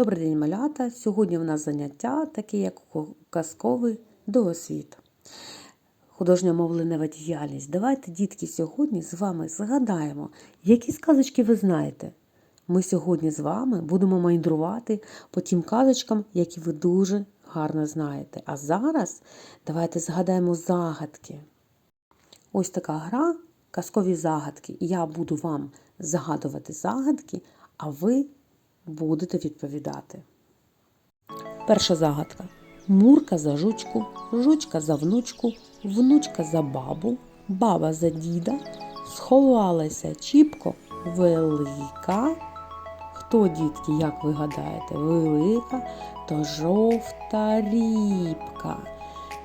Добрий день, малята! Сьогодні в нас заняття таке, як казковий доосвіт. Художня мовленева діяльність. Давайте, дітки, сьогодні з вами згадаємо, які сказочки ви знаєте. Ми сьогодні з вами будемо мандрувати по тим казочкам, які ви дуже гарно знаєте. А зараз давайте згадаємо загадки. Ось така гра казкові загадки. Я буду вам загадувати загадки, а ви будете відповідати. Перша загадка. Мурка за жучку, жучка за внучку, внучка за бабу, баба за діда, сховалася чіпко велика. Хто, дітки, як ви гадаєте, велика, то жовта рібка.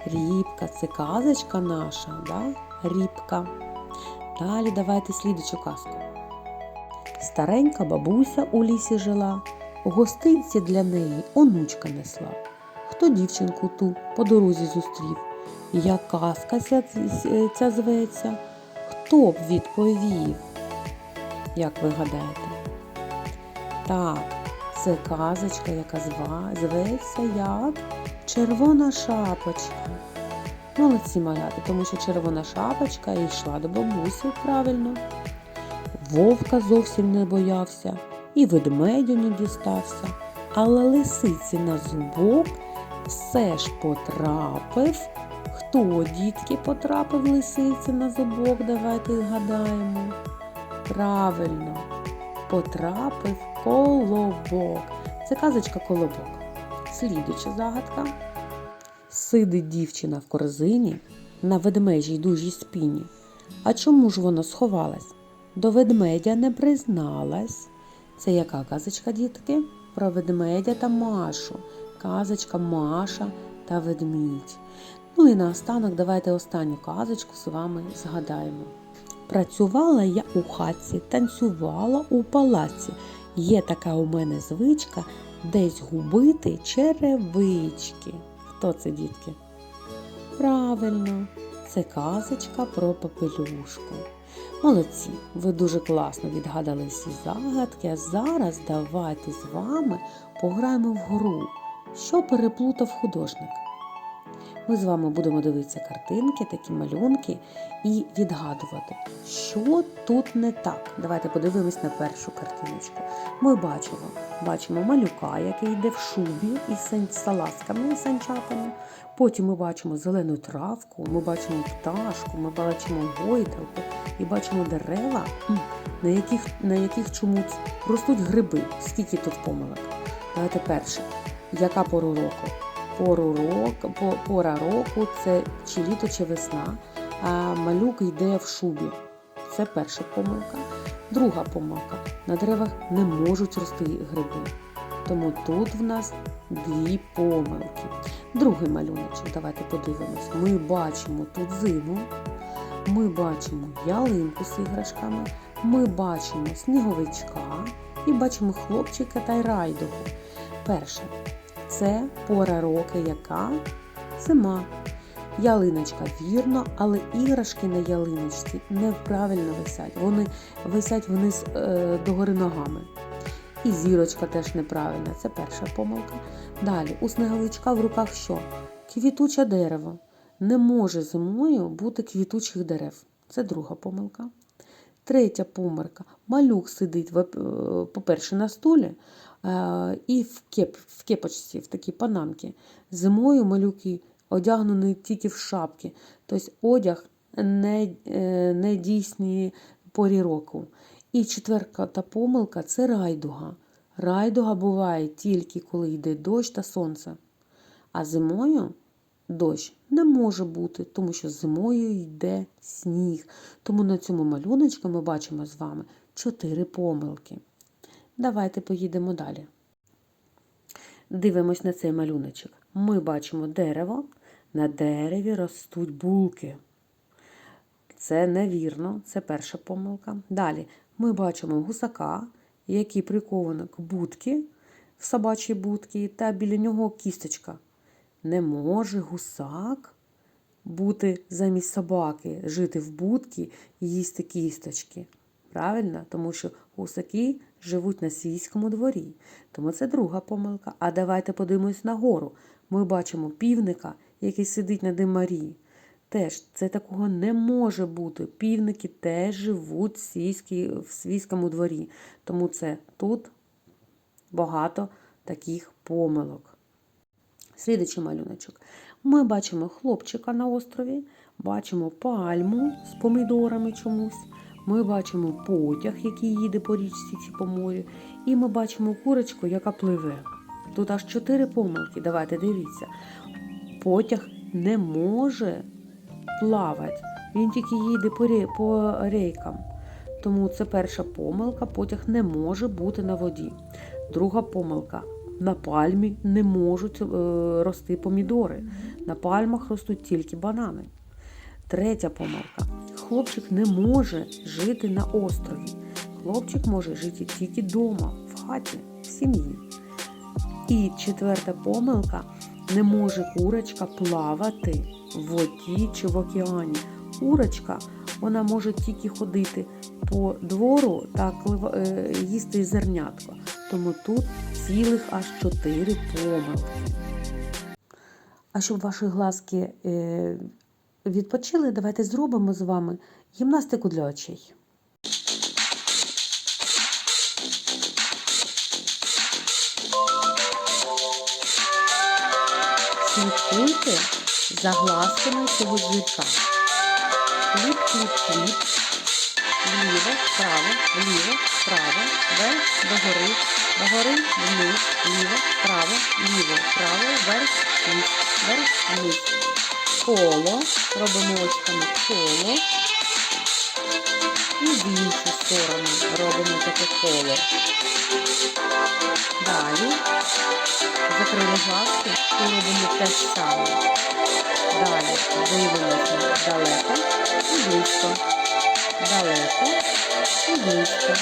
Рібка це казочка наша, да? рібка. Далі давайте слідучу казку. Старенька бабуся у лісі жила, гостинці для неї онучка несла. Хто дівчинку ту по дорозі зустрів? Як казка ця, ця зветься? Хто б відповів? Як ви гадаєте? Так, це казочка, яка зва, зветься як Червона шапочка. Молодці малята, тому що червона шапочка йшла до бабусі правильно. Вовка зовсім не боявся і ведмедю не дістався, але лисиці на зубок все ж потрапив. Хто, дітки, потрапив лисиці на зубок? Давайте згадаємо. Правильно, потрапив колобок. Це казочка колобок. Слідуча загадка. Сидить дівчина в корзині на ведмежій дужій спині. А чому ж вона сховалась? До ведмедя не призналась. Це яка казочка, дітки? Про ведмедя та Машу. Казочка Маша та ведмідь. Ну і наостанок давайте останню казочку з вами згадаємо. Працювала я у хатці, танцювала у палаці. Є така у мене звичка десь губити черевички. Хто це, дітки? Правильно, це казочка про попелюшку. Молодці, ви дуже класно відгадали всі загадки, а зараз давайте з вами пограємо в гру, що переплутав художник. Ми з вами будемо дивитися картинки, такі малюнки і відгадувати, що тут не так. Давайте подивимось на першу картиночку. Ми бачимо бачимо малюка, який йде в шубі із салазками і санчатами. Потім ми бачимо зелену травку, ми бачимо пташку, ми бачимо гойдалку і бачимо дерева, на яких на яких чомусь ростуть гриби. Скільки тут помилок? Давайте перше. Яка пора року? Пору року, пора року це чи літо, чи весна. А малюк йде в шубі. Це перша помилка. Друга помилка. На деревах не можуть рости гриби. Тому тут в нас дві помилки. Другий малюночок, давайте подивимось. Ми бачимо тут зиму, ми бачимо ялинку з іграшками, ми бачимо сніговичка і бачимо хлопчика та й райдугу. Перше, це пора роки, яка зима. Ялиночка вірно, але іграшки на ялиночці неправильно висять. Вони висять вниз е, догори ногами. І зірочка теж неправильна, це перша помилка. Далі, у сніговичка в руках що? Квітуче дерево. Не може зимою бути квітучих дерев. Це друга помилка. Третя помилка. Малюк сидить, по-перше, на стулі і в кеп, в кепочці, в такій панамці. Зимою малюки одягнені тільки в шапки. Тобто одяг не, не дійсний порі року. І четверта та помилка це райдуга. Райдуга буває тільки коли йде дощ та сонце. А зимою дощ не може бути, тому що зимою йде сніг. Тому на цьому малюночку ми бачимо з вами чотири помилки. Давайте поїдемо далі. Дивимось на цей малюночок. Ми бачимо дерево, на дереві ростуть булки. Це невірно, це перша помилка. Далі ми бачимо гусака, який прикований к будки в собачій будці, та біля нього кісточка. Не може гусак бути замість собаки, жити в будці і їсти кісточки. Правильно? Тому що гусаки живуть на свійському дворі. Тому це друга помилка. А давайте подивимось нагору. Ми бачимо півника, який сидить на димарі. Теж це такого не може бути. Півники теж живуть в, свійській, в свійському дворі. Тому це тут багато таких помилок. Слідуючий малюночок. Ми бачимо хлопчика на острові, бачимо пальму з помідорами чомусь. Ми бачимо потяг, який їде по річці чи по морю, і ми бачимо курочку, яка пливе. Тут аж чотири помилки. Давайте дивіться. Потяг не може плавати, він тільки їде по, ре- по рейкам. Тому це перша помилка. Потяг не може бути на воді. Друга помилка. На пальмі не можуть е, рости помідори. На пальмах ростуть тільки банани. Третя помилка. Хлопчик не може жити на острові. Хлопчик може жити тільки вдома, в хаті, в сім'ї. І четверта помилка. Не може курочка плавати в воді чи в океані. Курочка вона може тільки ходити по двору та е, їсти зернятко. Тому тут цілих аж чотири помилки. А щоб ваші глазки е, відпочили, давайте зробимо з вами гімнастику для очей. Слідкуйте за цього зірка. Кліп, кліп, кліп. Вліво, вправо, вліво, вправо, вверх, догори, догори, вниз, вліво, вправо, вліво, вправо, вверх, вниз, вверх, вниз. Коло. Робимо очками коло. І в іншу сторону робимо таке коло. Далі закрили глазки і робимо те ж саме. Далі дивимося далеко і близько. Далеко і близько.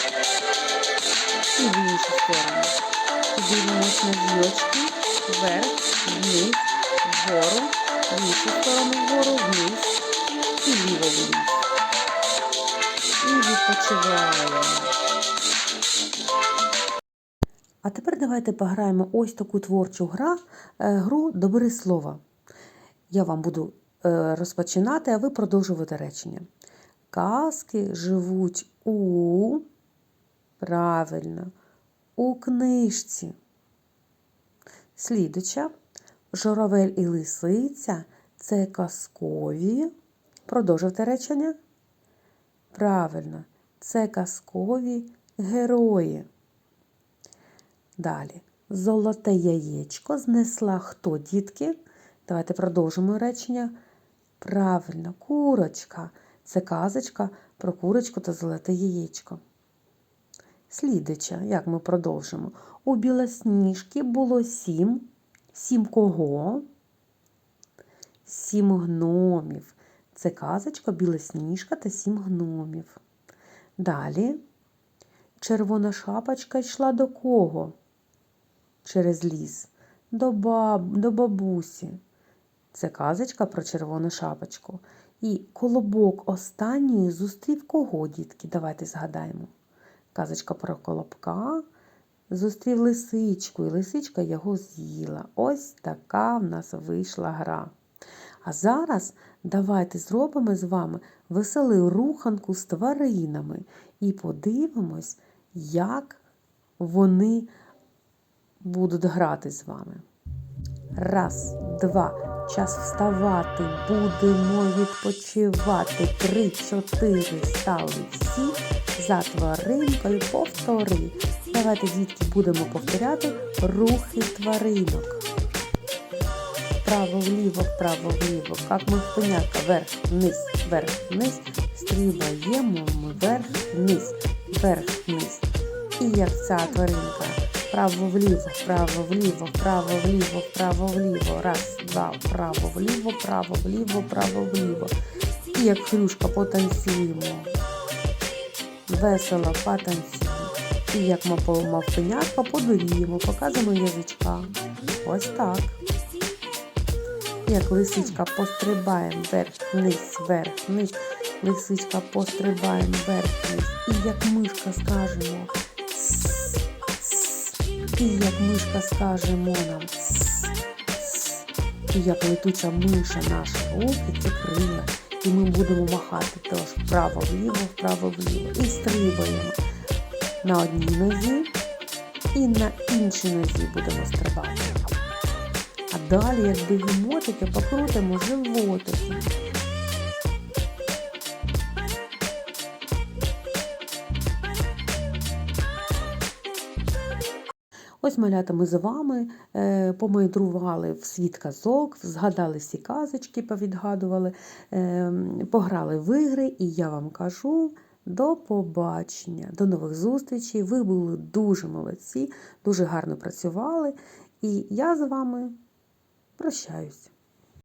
І в іншу сторону. І на зірочки вверх, вниз, вгору, в іншу сторону вгору, вниз і вліво вниз. І відпочиваємо. А тепер давайте пограємо ось таку творчу гра, е, гру Добери слова. Я вам буду е, розпочинати, а ви продовжувати речення. Казки живуть у правильно, у книжці. Слідуча. Журавель і лисиця це казкові. Продовжуйте речення. Правильно, це казкові герої. Далі. Золоте яєчко знесла хто, дітки? Давайте продовжимо речення. Правильно, курочка. Це казочка про курочку та золоте яєчко. Слідича, як ми продовжимо. У білосніжки було сім. Сім кого? Сім гномів. Це казочка білосніжка та сім гномів. Далі. Червона шапочка йшла до кого? Через ліс. До, баб, до бабусі. Це казочка про червону шапочку. І колобок останньої зустрів кого, дітки? Давайте згадаємо. Казочка про колобка зустрів лисичку, і лисичка його з'їла. Ось така в нас вийшла гра. А зараз давайте зробимо з вами веселу руханку з тваринами і подивимось, як вони будуть грати з вами. Раз, два. Час вставати, будемо відпочивати. Три, чотири стали всі. За тваринкою повтори. Давайте, дітки, будемо повторяти рухи тваринок. Вправо, вліво, вправо, вліво. Як ми в коняка. Вверх, вниз, вверх, вниз. Стрибаємо ми вверх, вниз, вверх, вниз. І як ця тваринка. Вправо, вліво, вправо, вліво, вправо, вліво, вправо, вліво. Раз, два, вправо, вліво, вправо, вліво, вправо, вліво. І як хрюшка потанцюємо. Весело потанцюємо. І як мавпенятка подуріємо, показуємо язичка. Ось так. Як лисичка пострибаємо вверх, вниз, вверх, вниз. Лисичка пострибаємо вверх, вниз. І як мишка скажемо. І як мишка скаже нам і як летуча миша наші руки це крила. І ми будемо махати теж вправо-вліво, вправо-вліво. І стрибаємо на одній нозі і на іншій нозі будемо стрибати. А далі, як бігемотики, покрутимо животики. Ось малята ми з вами е, помайдрували в світ казок, згадали всі казочки, повідгадували, е, пограли в ігри, і я вам кажу до побачення, до нових зустрічей. Ви були дуже молодці, дуже гарно працювали. І я з вами прощаюсь.